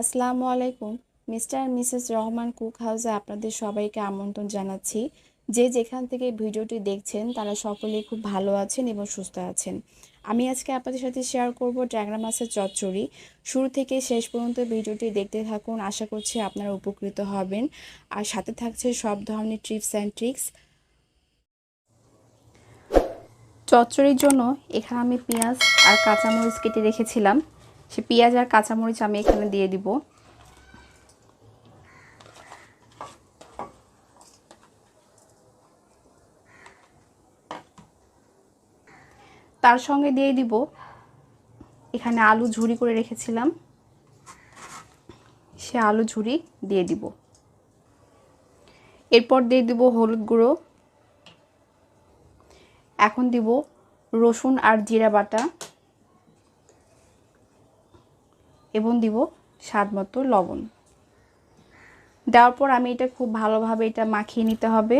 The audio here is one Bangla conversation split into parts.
আসসালামু আলাইকুম। মিস্টার মিসেস রহমান কুক হাউসে আপনাদের সবাইকে আমন্ত্রণ জানাচ্ছি। যে যেখান থেকে ভিডিওটি দেখছেন, তারা সকলেই খুব ভালো আছেন এবং সুস্থ আছেন। আমি আজকে আপনাদের সাথে শেয়ার করব ট্যাংরা মাছের চচ্চড়ি। শুরু থেকে শেষ পর্যন্ত ভিডিওটি দেখতে থাকুন, আশা করছি আপনারা উপকৃত হবেন। আর সাথে থাকছে সব ধরনের ট্রিপস অ্যান্ড ট্রিক্স চচ্চড়ির জন্য এখানে আমি পেঁয়াজ আর কাঁচামরিচ কেটে রেখেছিলাম। সে পেঁয়াজ আর কাঁচামরিচ আমি এখানে দিয়ে দিব। তার সঙ্গে দিয়ে দিব, এখানে আলু ঝুরি করে রেখেছিলাম। সে আলু ঝুরি দিয়ে দিব। এরপর দিয়ে দিব হলুদ গুঁড়ো। এখন দিব রসুন আর জিরা বাটা। এবং দিব স্বাদ মতো লবণ। দেওয়ার পর আমি এটা খুব ভালোভাবে এটা মাখিয়ে নিতে হবে।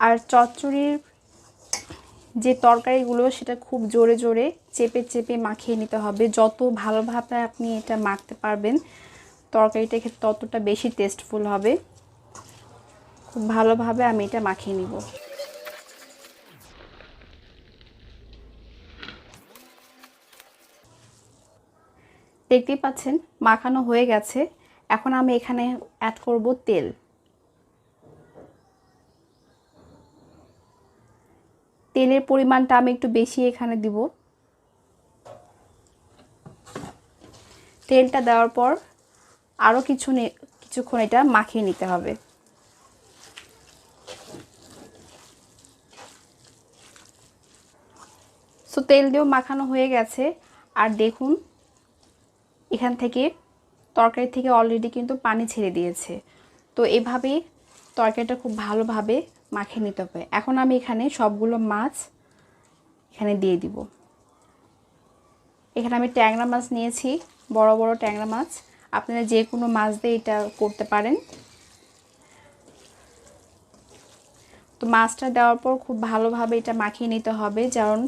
আর চচ্চড়ির যে তরকারিগুলো, সেটা খুব জোরে জোরে চেপে চেপে মাখিয়ে নিতে হবে। যত ভালোভাবে আপনি এটা মাখতে পারবেন, তরকারিটা ততটা বেশি টেস্টফুল হবে। খুব ভালোভাবে আমি এটা মাখিয়ে নিব। দেখতেই পাচ্ছেন, মাখানো হয়ে গেছে। এখন আমি এখানে অ্যাড করব তেল। তেলের পরিমাণটা আমি একটু বেশি এখানে দিব। তেলটা দেওয়ার পর আরও কিছু কিছুক্ষণ এটা মাখিয়ে নিতে হবে। সো তেল দিয়েও মাখানো হয়ে গেছে। আর দেখুন এখান থেকে তরকারি থেকে অলরেডি কিন্তু পানি ছেড়ে দিয়েছে। তো এভাবেই তরকারিটা খুব ভালোভাবে মাখিয়ে নিতে হবে। এখন আমি এখানে সবগুলো মাছ এখানে দিয়ে দিব। এখানে আমি ট্যাংরা মাছ নিয়েছি, বড় বড় ট্যাংরা মাছ। আপনারা যে কোনো মাছ দিয়ে এটা করতে পারেন। তো মাছটা দেওয়ার পর খুব ভালোভাবে এটা মাখিয়ে নিতে হবে যেমন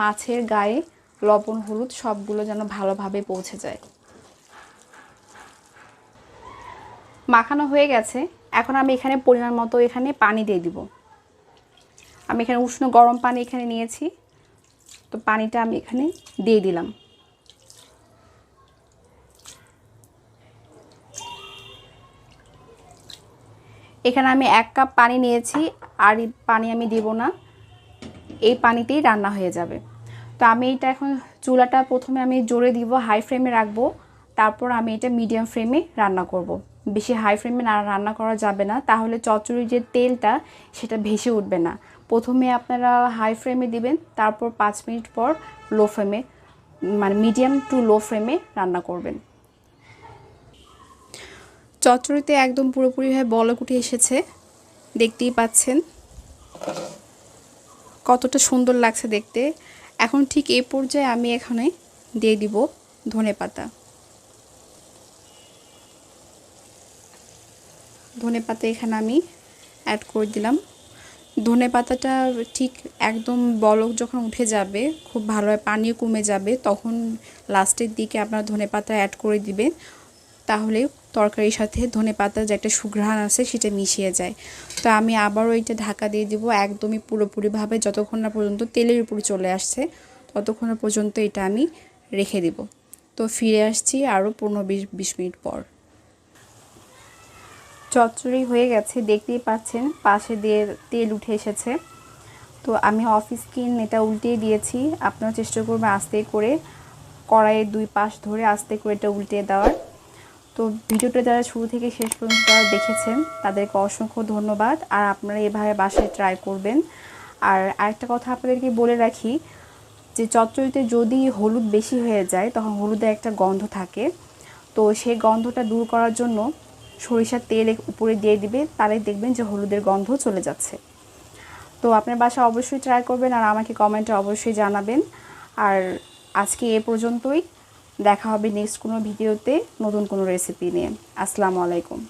মাছের গায়ে লবণ, হলুদ সবগুলো যেন ভালোভাবে পৌঁছে যায়। মাখানো হয়ে গেছে, এখন আমি এখানে পরিমাণ মতো এখানে পানি দিয়ে দিব। আমি এখানে উষ্ণ গরম পানি এখানে নিয়েছি, তো পানিটা আমি এখানে দিয়ে দিলাম। এখানে আমি এক কাপ পানি নিয়েছি, আর পানি আমি দিব না, এই পানিতেই রান্না হয়ে যাবে। তো আমি এটা এখন চুলাটা প্রথমে আমি জোরে দিব, হাই ফ্লেমে রাখব, তারপর আমি এটা মিডিয়াম ফ্লেমে রান্না করব। বেশি হাই ফ্লেমে রান্না করা যাবে না, তাহলে চচ্চড়ির যে তেলটা সেটা ভেসে উঠবে না। প্রথমে আপনারা হাই ফ্লেমে দিবেন, তারপর পাঁচ মিনিট পর লো ফ্লেমে মানে মিডিয়াম টু লো ফ্লেমে রান্না করবেন। চচ্চড়িতে একদম পুরোপুরিভাবে বলক উঠে এসেছে, দেখতেই পাচ্ছেন। কতটা সুন্দর লাগছে দেখতে। এখন ঠিক এই পর্যায়ে আমি এখানে দিয়ে দিব ধনে পাতা ধনে পাতা এখানে আমি অ্যাড করে দিলাম। ধনে পাতাটা ঠিক একদম বলক যখন উঠে যাবে, খুব ভালোভাবে পানিও কমে যাবে, তখন লাস্টের দিকে আপনার ধনে পাতা অ্যাড করে দিবেন। তাহলে তরকারির সাথে ধনে পাতার যে একটা সুঘ্রাণ আছে সেটা মিশিয়ে যায়। তো আমি আবারও এটা ঢাকা দিয়ে দিব, একদমই পুরোপুরিভাবে যতক্ষণ না পর্যন্ত তেলের উপরে চলে আসছে, ততক্ষণ পর্যন্ত এটা আমি রেখে দিব। তো ফিরে আসছি আরও পনেরো বিশ বিশ মিনিট পর। চচ্চড়ি হয়ে গেছে, দেখতেই পাচ্ছেন, পাশে দিয়ে তেল উঠে এসেছে। তো আমি অফিস স্কিন এটা উল্টিয়ে দিয়েছি আপনারা চেষ্টা করবেন আস্তে করে কড়াইয়ের দুই পাশ ধরে আস্তে করে এটা উল্টে দেওয়ার। তো ভিডিওটা যারা শুরু থেকে শেষ পর্যন্ত যারা দেখেছেন, তাদেরকে অসংখ্য ধন্যবাদ। আর আপনারা এভাবে বাসায় ট্রাই করবেন। আর আরেকটা কথা আপনাদেরকে বলে রাখি, যে চচ্চড়িতে যদি হলুদ বেশি হয়ে যায়, তখন হলুদের একটা গন্ধ থাকে। তো সেই গন্ধটা দূর করার জন্য সরিষার তেল উপরে দিয়ে দিবে, তাহলে দেখবেন যে হলুদের গন্ধ চলে যাচ্ছে। তো আপনার বাসা অবশ্যই ট্রাই করবেন আর আমাকে কমেন্টে অবশ্যই জানাবেন। আর আজকে এ পর্যন্তই। দেখা হবে নেক্সট কোনো ভিডিওতে নতুন কোনো রেসিপি নিয়ে। আসসালামু আলাইকুম।